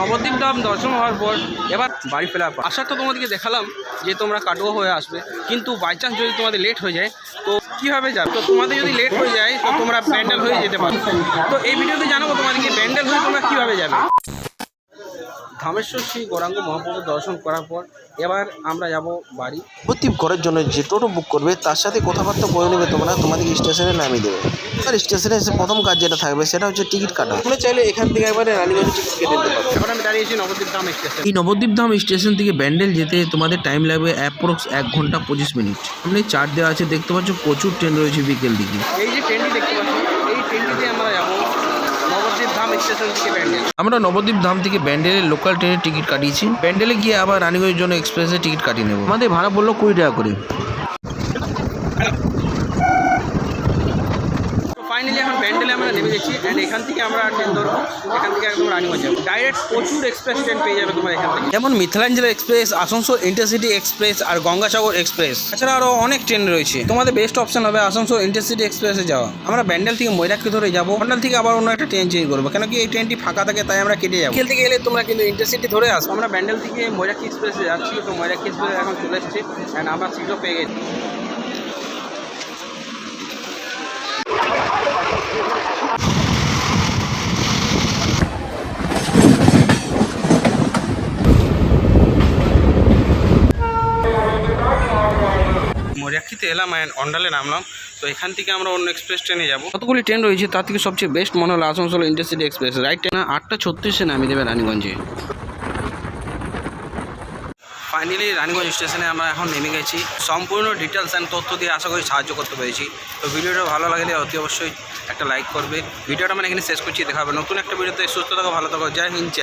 নবদ্বীপ ধাম দর্শন হওয়ার পর এবার বাড়ি ফেরার পর। আসার তো তোমাদেরকে দেখালাম যে তোমরা কাটুয়া হয়ে আসবে কিন্তু বাই চান্স যদি তোমাদের লেট হয়ে যায় তো কীভাবে যাবে? তো তোমাদের যদি লেট হয়ে যায় তো তোমরা প্যান্ডেল হয়ে যেতে পারো। তো এই ভিডিওতে জানাব তোমাদেরকে প্যান্ডেল হয়ে তোমরা কীভাবে যাবে। ধামেশ্বর শ্রী গৌরাঙ্গ মহাপ্রভুর দর্শন করার পর এবার আমরা যাব বাড়ি। নবদ্বীপ করার জন্য যে টোটো বুক করবে তার সাথে কথাবার্তা করে নেবে তোমরা তোমাদেরকে স্টেশনে নামিয়ে দেবে। আর স্টেশনে এসে প্রথম কাজ যেটা থাকবে সেটা হচ্ছে টিকিট কাটা। তোমরা চাইলে এখান থেকে একবারে রানীগঞ্জে টিকিট কেটে নিতে পারো। দাঁড়িয়েছি নবদ্বীপ ধাম স্টেশন। এই নবদ্বীপ ধাম স্টেশন থেকে ব্যান্ডেল যেতে তোমাদের টাইম লাগবে অ্যাপ্রক্স এক ঘণ্টা পঁচিশ মিনিট সামনে চার দেওয়া আছে দেখতে পাচ্ছ প্রচুর ট্রেন রয়েছে বিকেল দিকে। এই যে ট্রেনটি দেখতে পাচ্ছ এই ট্রেনটিতে আমরা যাব নবদ্বীপ ধাম থেকে আমরা নবদ্বীপ ধাম থেকে ব্যান্ডেলের লোকাল ট্রেনের টিকিট কাটিয়েছি। ব্যান্ডেলে গিয়ে আবার রানীগঞ্জের জন্য এক্সপ্রেসের টিকিট কাটিয়ে নেব। আমাদের ভাড়া পড়ল কুড়ি টাকা করে। ফাইনালি এখন ব্যান্ডেলে আমরা নেমে গেছি অ্যান্ড এখান থেকে আমরা ট্রেন ধরবো। এখান থেকে একদম রানীগঞ্জ যাব। ডাইরেক্ট প্রচুর এক্সপ্রেস ট্রেন পেয়ে যাবে তোমার এখান থেকে। যেমন Mithilanchal express Asansol intercity express আর গঙ্গাসাগর এক্সপ্রেস। এছাড়া আরও অনেক ট্রেন রয়েছে। তোমাদের বেস্ট অপশন হবে আসানসোল ইন্টারসিটি এক্সপ্রেসে যাওয়া। আমরা ব্যান্ডেল থেকে ময়রাককে ধরে যাব। ব্যান্ডেল থেকে আবার অন্য একটা ট্রেন চেঞ্জ করব। কেন কি এই ট্রেনটি ফাঁকা থাকে তাই আমরা কেটে যাব। খেলতে গেলে তোমরা কিন্তু ইন্টারসিটি ধরে আসো আমরা ব্যান্ডেল থেকে ময়রাকি এক্সপ্রেসে যাচ্ছি। তো ময়রাকি এক্সপ্রেস এখন চলে এসেছে অ্যান্ড আমরা সিটও পেয়ে গেছি। মরিয়াক্ষিতে এলাম অ্যান্ড অন্ডালে নামলাম। তো এখান থেকে আমরা অন্য এক্সপ্রেস ট্রেনে যাব। কতগুলি ট্রেন রয়েছে তার থেকে সবচেয়ে বেস্ট মনে হলো Asansol intercity express right train আটটা ছত্রিশে নামিয়ে দেবে রানীগঞ্জে। ফাইনালি রানীগঞ্জ স্টেশনে আমরা এখন নেমে গেছি। সম্পূর্ণ ডিটেলস অ্যান্ড তথ্য দিয়ে আশা করি সাহায্য করতে পেরেছি। তো ভিডিওটা ভালো লাগলে অতি অবশ্যই একটা লাইক করবে। ভিডিওটা মানে এখানে শেষ করছি দেখাবে নতুন একটা ভিডিওতে। সুস্থ থাকো ভালো থাকো। জয় হিন্দ।